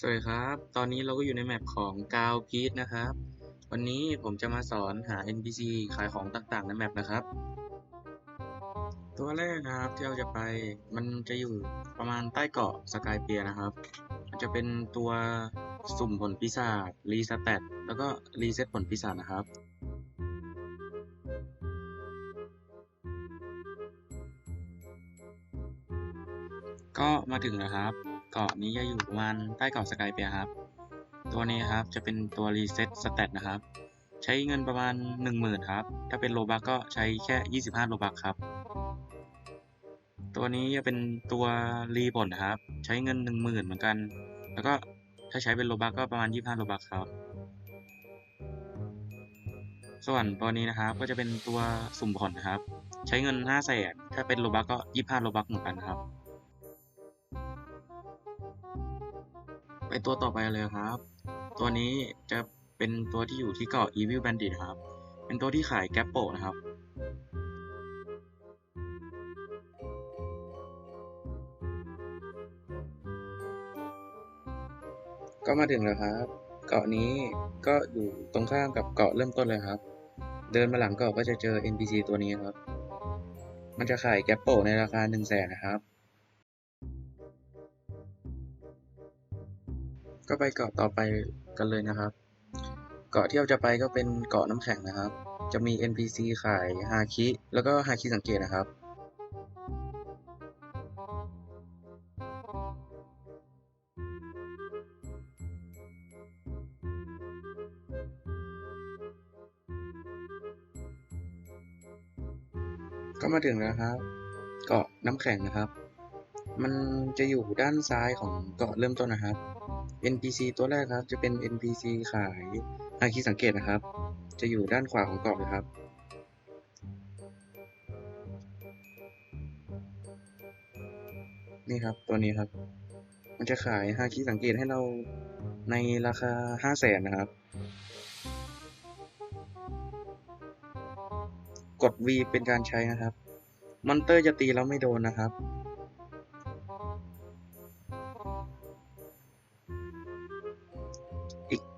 สวัสดีครับ ตอนนี้เราก็อยู่ในแมปของกาวพีทนะครับ วันนี้ผมจะมาสอนหา NPC ขายของต่างๆในแมปนะครับ ตัวแรกนะครับที่เราจะไปมันจะอยู่ประมาณใต้เกาะสกายเปียนะครับมันจะเป็นตัวสุ่มผลปีศาจรีสแตทแล้วก็รีเซ็ตผลปีศาจนะครับก็มาถึงแล้วครับ เกาะนี้จะอยู่ประมาณใต้เกาะสกายเปียครับ ตัวนี้ครับจะเป็นตัวรีเซ็ตสเตตนะครับ ใช้เงินประมาณ 10,000ครับ ถ้าเป็นโลบักก็ใช้แค่ 25 โลบักครับ ตัวนี้จะเป็นตัวรีผลนะครับ ใช้เงิน 10,000 เหมือนกัน แล้วก็ถ้าใช้เป็นโลบักก็ประมาณ 25 โลบักครับ ส่วนตัวนี้นะครับก็จะเป็นตัวสุ่มผลนนะครับ ใช้เงิน 5 0 0 0 0 0ถ้าเป็นโลบักก็ 25 โลบักเหมือนกันครับ ไปตัวต่อไปเลยครับ ตัวนี้จะเป็นตัวที่อยู่ที่เกาะ Evil Bandit ครับ เป็นตัวที่ขายแกปโปนะครับ ก็มาถึงแล้วครับ เกาะนี้ก็อยู่ตรงข้ามกับเกาะเริ่มต้นเลยครับ เดินมาหลังเกาะก็จะเจอ NPC ตัวนี้ครับ มันจะขายแกปโปในราคา 1 0 0 0 0แสนนะครับ ก็ไปเกาะต่อไปกันเลยนะครับ เกาะที่เราจะไปก็เป็นเกาะน้ำแข็งนะครับ จะมี NPC ขายฮาคิ แล้วก็ฮาคิสังเกตนะครับก็มาถึงแล้วครับ เกาะน้ำแข็งนะครับ มันจะอยู่ด้านซ้ายของเกาะเริ่มต้นนะครับ NPC ตัวแรกครับ จะเป็น NPC ขายฮาคิสังเกตนะครับ จะอยู่ด้านขวาของเกาะเลยครับ นี่ครับตัวนี้ครับ มันจะขายฮาคิสังเกตให้เราในราคาห้าแสนนะครับ กด V เป็นการใช้นะครับ มอนเตอร์จะตีแล้วไม่โดนนะครับ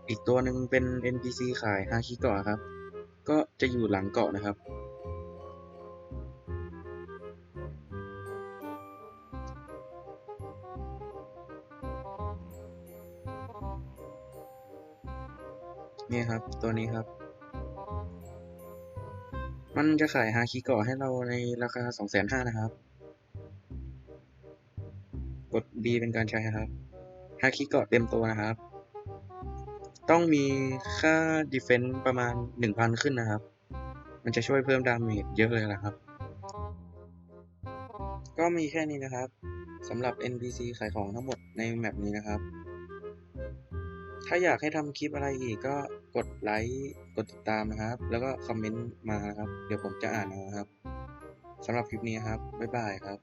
อีกตัวหนึ่งเป็น NPC ขายฮาคิเกาะครับ ก็จะอยู่หลังเกาะนะครับ นี่ครับ ตัวนี้ครับ มันจะขายฮาคิเกาะให้เราในราคา 2,500นะครับ กด B เป็นการใช้ครับฮาคิเกาะเต็มตัวนะครับ ต้องมีค่า defense ประมาณ 1,000 ขึ้นนะครับ มันจะช่วยเพิ่มดาเมจเยอะเลยนะครับ ก็มีแค่นี้นะครับสำหรับ NPC ขายของทั้งหมดในแมปนี้นะครับ ถ้าอยากให้ทำคลิปอะไรอีกก็กดไลค์กดติดตามนะครับ แล้วก็คอมเมนต์มานะครับ เดี๋ยวผมจะอ่านนะครับสำหรับคลิปนี้ครับ บ๊ายบายครับ